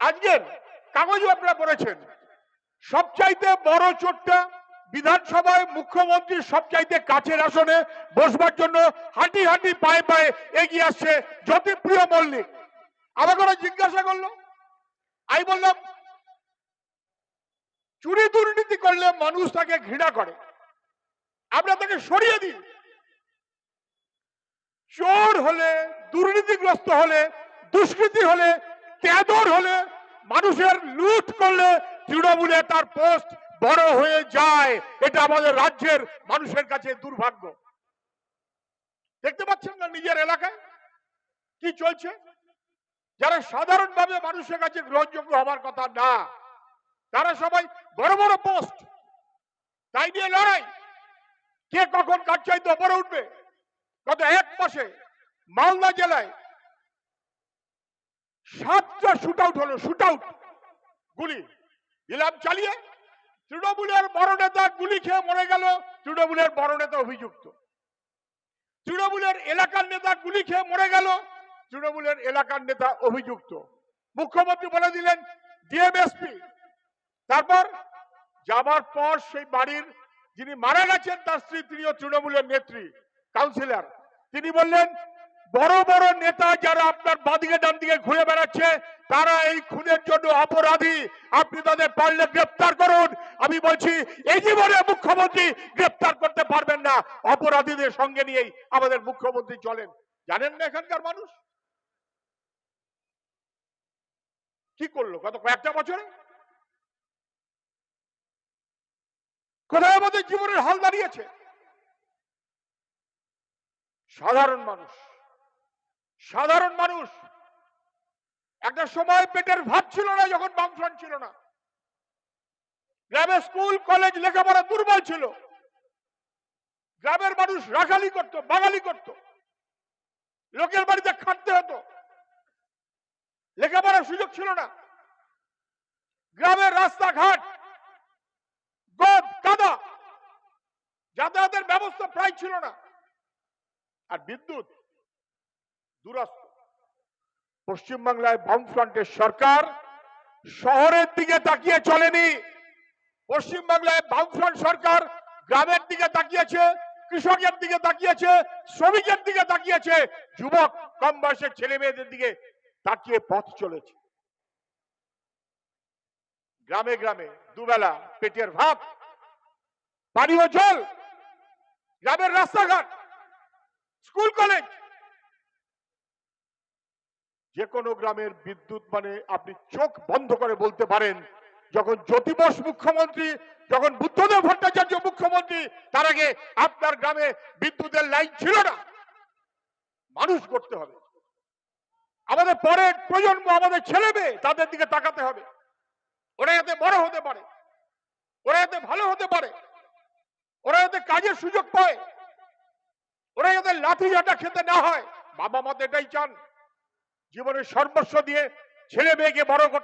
আজকের কাগজও আপনারা পড়েছেন। সবচাইতে বড় চোটটা বিধানসভায় মুখ্যমন্ত্রী সবচাইতে কাছের আসনে বসবার জন্য হাঁটি হাঁটি পায়ে পায়ে এগিয়ে আসছে জ্যোতিপ্রিয় মল্লিক। আমাকে ওরা জিজ্ঞাসা করল। আমি বললাম, চুরি দুর্নীতি করলে মানুষ তাকে ঘৃণা করে। আমরা তাকে সরিয়ে দিই। চোর হলে, দুর্নীতিগ্রস্ত হলে, দুষ্কৃতি হলে তেদর হলে মানুষের লুট করলে তৃণমূলে তার পোস্ট বড় হয়ে যায়। এটা আমাদের রাজ্যের মানুষের কাছে দুর্ভাগ্য। দেখতে পাচ্ছেন না নিজের এলাকায়? কি চলছে? যারা সাধারণভাবে মানুষের কাছে গ্রহণযোগ্য হবার কথা না, তারা সবাই বড় বড় পোস্ট। তাই নিয়ে লড়াই। কে কখন কার চাইতে ওপরে উঠবে? গত এক মাসে মালদা জেলায় সাতটা শুট আউট হলো শুট আউট গুলি। ইলাম চালিয়ে তৃণমূলের বড় নেতা গুলি খেয়ে মরে গেল, তৃণমূলের বড় নেতা অভিযুক্ত। তৃণমূলের এলাকার নেতা গুলি খেয়ে মরে গেল, তৃণমূলের এলাকার নেতা অভিযুক্ত। মুখ্যমন্ত্রী বলে দিলেন, ডিএমএসপি। তারপর যাবার পর সেই বাড়ির যিনি মারা গেছেন তার স্ত্রী, তিনিও তৃণমূলের নেত্রী, কাউন্সিলর। তিনি বললেন বড় বড় নেতা যারা আপনার বাদিকে ডান দিকে ঘুরে বেড়াচ্ছে, তারা এই খুনের জন্য অপরাধী। আপনি তাদের পারলে গ্রেপ্তার করুন। আমি বলছি, এই জীবনে মুখ্যমন্ত্রী গ্রেপ্তার করতে পারবেন না। অপরাধীদের সঙ্গে নিয়েই আমাদের মুখ্যমন্ত্রী চলেন। জানেন না এখানকার মানুষ? কি করল গত কয়েকটা বছরে? কোথায় আমাদের জীবনের হাল দাঁড়িয়েছে? সাধারণ মানুষ। সাধারণ মানুষ। একটা সময় পেটের ভাত ছিল না, যখন বামফ্রন্ট ছিল না। গ্রামে স্কুল, কলেজ লেখাপড়া দুর্বল ছিল। গ্রামের মানুষ রাখালি করত, বাঙালি করত। লোকের বাড়িতে খাটতে হতো। লেখাপড়ার সুযোগ ছিল না। গ্রামের রাস্তাঘাট গদ, কাদা। যাতায়াতের ব্যবস্থা প্রায় ছিল না। আর বিদ্যুৎ। দূরস্থ পশ্চিমবাংলায় বামফ্রন্টের সরকার শহরের দিকে তাকিয়ে চলেনি। পশ্চিমবাংলায় বামফ্রন্ট সরকার গ্রামের দিকে তাকিয়েছে, কৃষকের দিকে তাকিয়েছে, শ্রমিকের দিকে তাকিয়েছে। যুবক কম বয়সের ছেলে মেয়েদের দিকে তাকিয়ে পথ চলেছে। গ্রামে গ্রামে দুবেলা পেটের ভাত, পানীয় জল, গ্রামের রাস্তাঘাট, স্কুল কলেজ যে কোনো গ্রামের বিদ্যুৎ মানে আপনি চোখ বন্ধ করে বলতে পারেন। যখন জ্যোতি বোস মুখ্যমন্ত্রী, যখন বুদ্ধদেব ভট্টাচার্য মুখ্যমন্ত্রী, তার আগে আপনার গ্রামে বিদ্যুতের লাইন ছিল না। মানুষ করতে হবে। আমাদের পরের প্রজন্ম, আমাদের ছেলে মেয়ে, তাদের দিকে তাকাতে হবে। ওরা যাতে বড় হতে পারে, ওরা যাতে ভালো হতে পারে, ওরা যাতে কাজের সুযোগ পায়, ওরা যাতে লাঠি ঝাঁটা খেতে না হয়। বাবা মা এটাই চান। জীবনের সর্বস্ব দিয়ে ছেলে মেয়েকে বড় করতে